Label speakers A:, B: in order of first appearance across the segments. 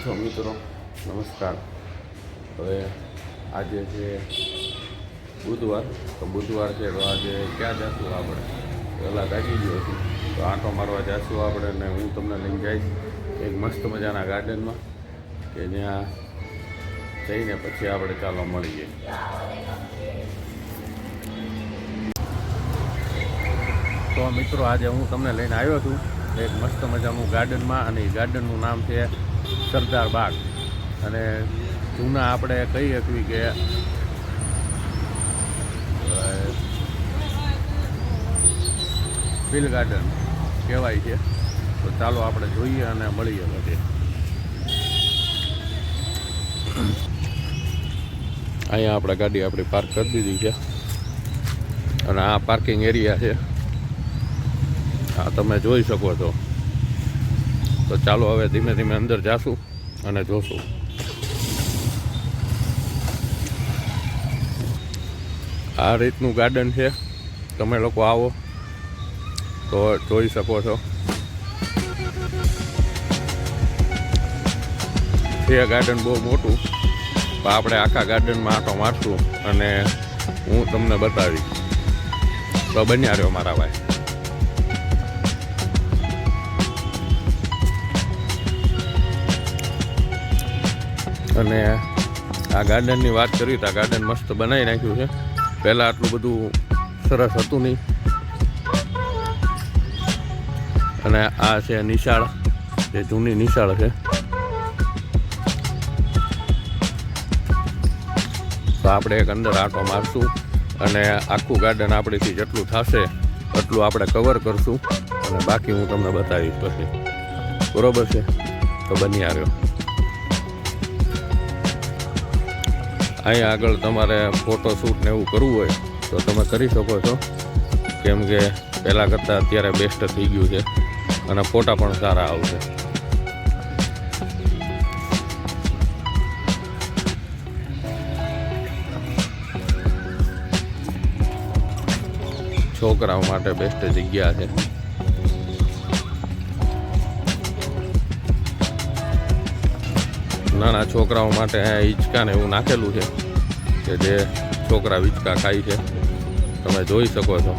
A: છો મિત્રો, નમસ્કાર. હવે આજે છે બુધવાર. તો બુધવાર છે, તો આજે ક્યાં જશું આપણે? પહેલાં જાગી ગયો છું. તો આંટો મારવા જશું આપણે ને હું તમને લઈને જઈશ એક મસ્ત મજાના ગાર્ડનમાં કે જ્યાં જઈને પછી આપણે ચાલો મળીએ. તો મિત્રો, આજે હું તમને લઈને આવ્યો છું એક મસ્ત મજાનું ગાર્ડનમાં અને એ ગાર્ડનનું નામ છે સરદાર બાગ. અને જૂના આપણે કહી શકીએ કે, ફિલ ગાર્ડન કહેવાય છે. તો ચાલો આપણે જોઈએ અને મળીએ બધે. અહીંયા આપણે ગાડી આપણી પાર્ક કરી દીધી છે. અને આ પાર્કિંગ એરિયા છે. આ તમે જોઈ શકો છો. તો ચાલો હવે ધીમે ધીમે અંદર જાશું અને જોશું. આ રીતનું ગાર્ડન છે. તમે લોકો આવો તો જોઈ શકો છો. છે ગાર્ડન બહુ મોટું, પણ આપણે આખા ગાર્ડનમાં આટો મારશું અને હું તમને બતાવીશ. તો બન્યા રહ્યો મારા ભાઈ. અને આ ગાર્ડનની વાત કરી તો આ ગાર્ડન મસ્ત બનાવી નાખ્યું છે. પહેલાં આટલું બધું સરસ હતું નહીં. અને આ છે નિશાળ, જે જૂની નિશાળ છે. તો આપણે એક અંદર આંટો મારશું અને આખું ગાર્ડન આપણીથી જેટલું થશે એટલું આપણે કવર કરશું. અને બાકી હું તમને બતાવીશ પછી. બરોબર છે? તો બની આવ્યો અહીંયા આગળ તમારે ફોટોશૂટ ને એવું કરવું હોય, તો તમે કરી શકો છો. કેમ કે પહેલાં કરતાં અત્યારે બેસ્ટ થઈ ગયું છે અને ફોટા પણ સારા આવશે. છોકરાઓ માટે બેસ્ટ જગ્યા છે. નાના છોકરાઓ માટે હિંચકાને એવું નાખેલું છે કે જે છોકરા હિંચકા ખાય છે. તમે જોઈ શકો છો.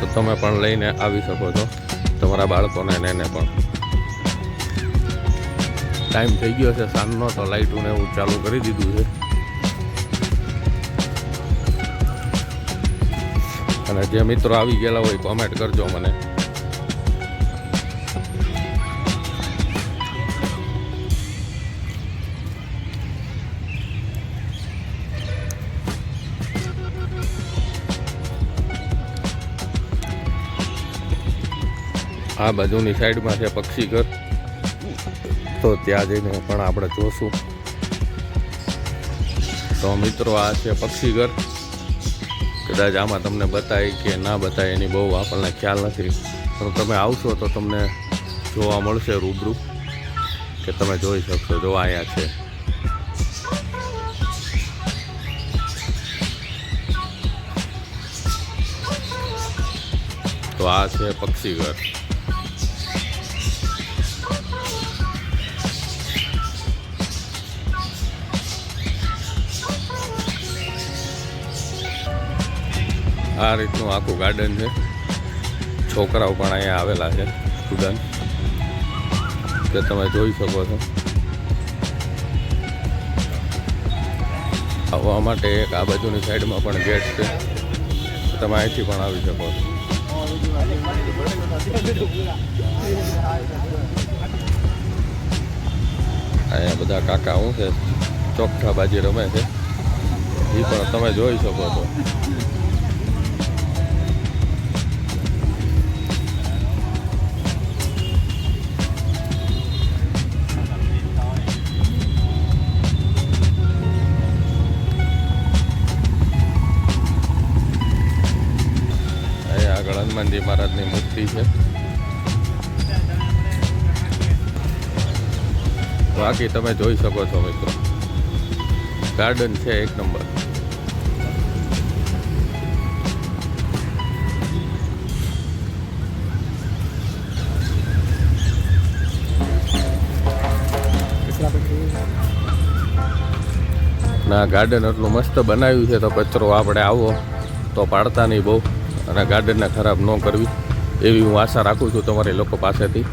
A: તો તમે પણ લઈને આવી શકો છો. તમારા બાળકોને ને એને પણ. ટાઈમ થઈ ગયો છે સાંજનો, તો લાઇટું ને એવું ચાલુ કરી દીધું છે. અને જે મિત્રો આવી ગયેલા હોય કોમેન્ટ કરજો મને. આ બાજુની સાઈડમાં છે પક્ષી ઘર. તો ત્યાં જઈને પણ આપણે જોશું. તો મિત્રો, આ છે પક્ષી ઘર. કદાચ આમાં તમને બતાય કે ના બતાય, એની બહુ આપણને ખ્યાલ નથી. પણ તમે આવશો તો તમને જોવા મળશે રૂબરૂ કે તમે જોઈ શકશો. જો અહીંયા છે. તો આ છે પક્ષી આ રીતનું આખું ગાર્ડન છે. છોકરાઓ પણ અહીંયા આવેલા છે સ્ટુડન્ટ કે તમે જોઈ શકો છો. આવવા માટે એક આ બાજુની સાઈડમાં પણ ગેટ છે. તમે અહીંથી પણ આવી શકો છો. અહીંયા બધા કાકા શું છે? ચોખ્ઠા બાજી રમે છે. એ પણ તમે જોઈ શકો છો. બાકી તમે જોઈ શકો છો મિત્રો. ગાર્ડન છે એક નંબર. ના ગાર્ડન એટલું મસ્ત બનાવ્યું છે તો કચરો આપણે આવો તો પાડતા નહીં બહુ. અને ગાર્ડનને ખરાબ ન કરવી. એવી હું આશા રાખું છું તમારી લોકો પાસેથી.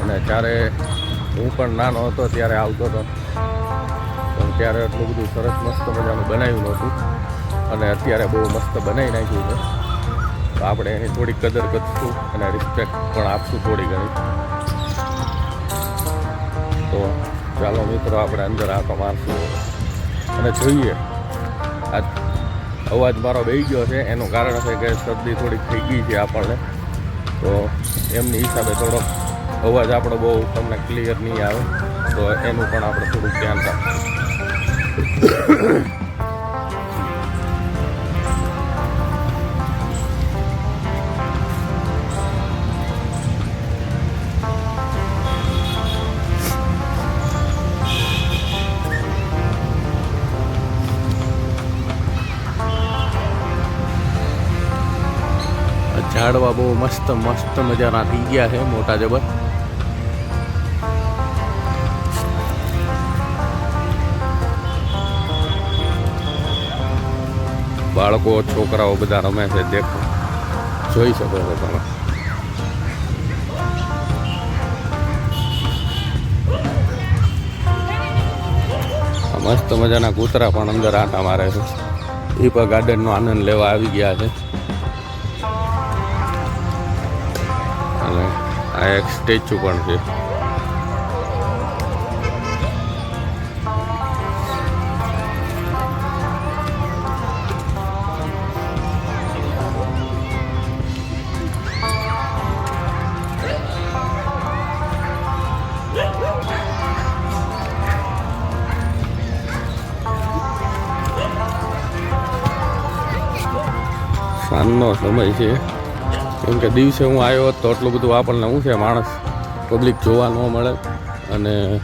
A: અને જ્યારે હું પણ નાનો હતો ત્યારે આવતો હતો. પણ ત્યારે એટલું બધું સરસ મસ્ત મજાનું બનાવ્યું નહોતું. અને અત્યારે બહુ મસ્ત બનાવી નાખ્યું છે. તો આપણે એની થોડી કદર કરશું અને રિસ્પેક્ટ પણ આપશું થોડી ઘણી. તો ચાલો મિત્રો, આપણે અંદર આટો મારશું. અને જોઈએ, આ અવાજ મારો બેહી ગયો છે. એનું કારણ છે કે શરદી થોડીક થઈ ગઈ છે આપણને. તો એમની હિસાબે થોડોક અવાજ આપણો બહુ તમને ક્લિયર નહીં આવે, તો એનું પણ આપણે થોડુંક ધ્યાન રાખવું ઝાડવા બહુ મસ્ત મસ્ત મજાના થઈ ગયા છે, મોટા જબર. બાળકો, છોકરાઓ બધા રમે છે, દેખો. જોઈ શકો છો તમે. મસ્ત મજાના કૂતરા પણ અંદર આટા મારે છે. એ પણ ગાર્ડનનો આનંદ લેવા આવી ગયા છે. અને આ એક સ્ટેચ્યુ પણ છે. સમય છે. કેમ કે દિવસે હું આવ્યો તો એટલું બધું આપણને શું છે માણસ? પબ્લિક જોવા ન મળે. અને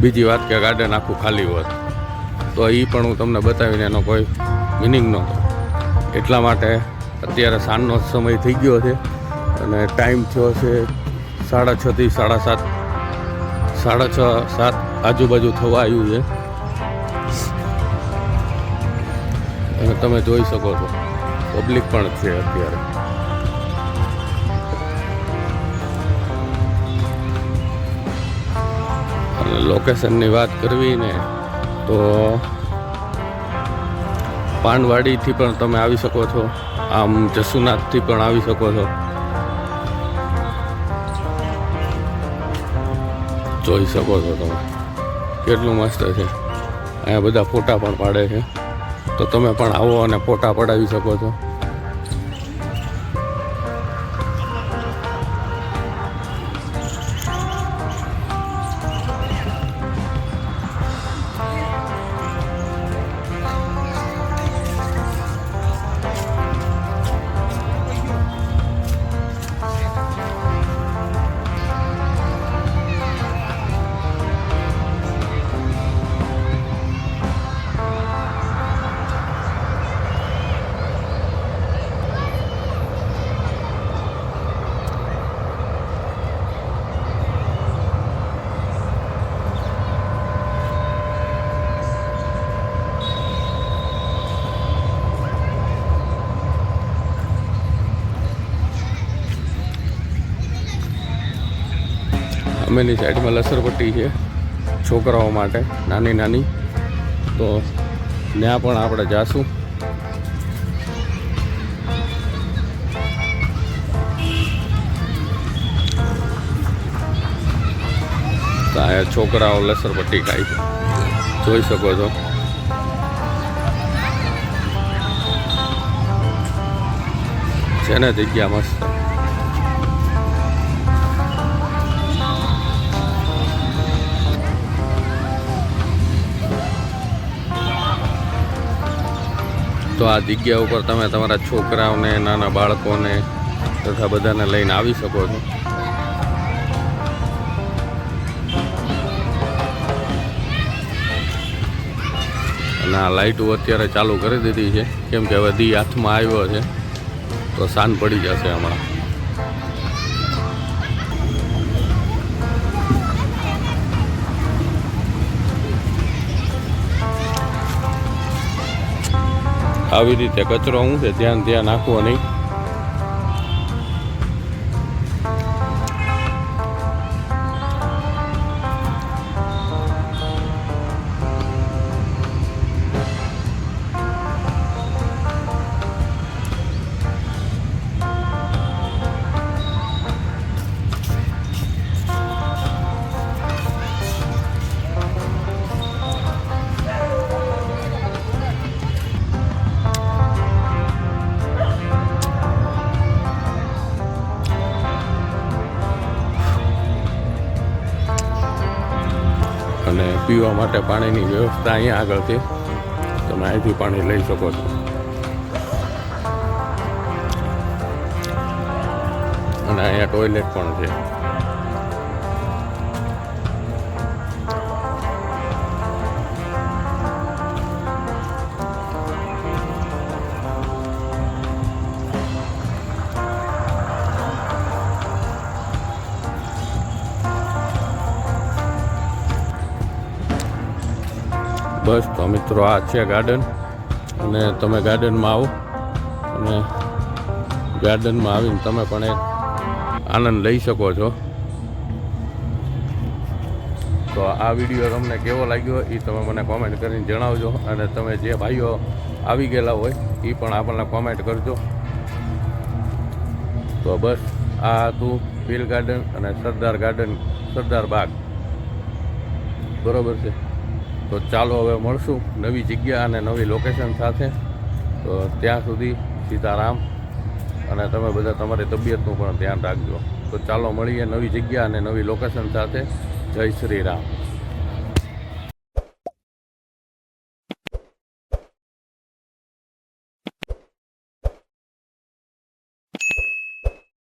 A: બીજી વાત કે ગાર્ડન આખું ખાલી હોત. તો એ પણ હું તમને બતાવીને એનો કોઈ મિનિંગ નહોતો એટલા માટે અત્યારે સાંજનો સમય થઈ ગયો છે. અને ટાઈમ થયો છે સાડા છથી સાડા સાત. સાડા છ, સાત આજુબાજુ થવા આવ્યું છે. અને તમે જોઈ શકો છો. પબ્લિક પણ છે અત્યારે. અને લોકેશનની વાત કરવી ને તો પાનવાડીથી પણ તમે આવી શકો છો. આમ જસુનાથથી પણ આવી શકો છો. જોઈ શકો છો તમે. કેટલું મસ્ત છે. અહીંયા બધા ફોટા પણ પાડે છે. તો તમે પણ આવો અને ફોટા પડાવી શકો છો. અમેની સાઈડમાં લસરપટ્ટી છે, છોકરાઓ માટે, નાની નાની. તો ત્યાં પણ આપણે જાશું. ત્યાં છોકરાઓ લસરપટ્ટી ખાય છે. જોઈ શકો છો. છે ને જગ્યા મસ્ત. તો આ જગ્યા ઉપર તમે તમારા છોકરાઓને, નાના બાળકોને તથા બધાને લઈને આવી શકો છો. અને આ લાઇટો અત્યારે ચાલુ કરી દીધી છે. કેમ કે હવે દી હાથમાં આવ્યો છે, તો સાંજ પડી જશે હમણાં. આવી રીતે કચરો હું છે? ધ્યાન ધ્યાન નાખવો નહીં. અને પીવા માટે પાણીની વ્યવસ્થા અહીંયા આગળ છે. તમે અહીંથી પાણી લઈ શકો છો. અને અહીંયા ટોયલેટ પણ છે. બસ, તો મિત્રો આ છે ગાર્ડન અને તમે ગાર્ડનમાં આવો. અને ગાર્ડનમાં આવીને તમે પણ એક આનંદ લઈ શકો છો. તો આ વીડિયો તમને કેવો લાગ્યો એ તમે મને કોમેન્ટ કરીને જણાવજો. અને તમે જે ભાઈઓ આવી ગયેલા હોય એ પણ આપણને કોમેન્ટ કરજો. તો બસ, આ હતું પીલ ગાર્ડન અને સરદાર ગાર્ડન સરદાર બાગ. બરોબર છે? તો ચાલો હવે મળશું નવી જગ્યા અને નવી લોકેશન સાથે. તો ત્યાં સુધી સીતારામ અને તમે બધા તમારી તબિયતનું પણ ધ્યાન રાખજો. તો ચાલો મળીએ નવી જગ્યા અને નવી લોકેશન સાથે. જય શ્રી રામ.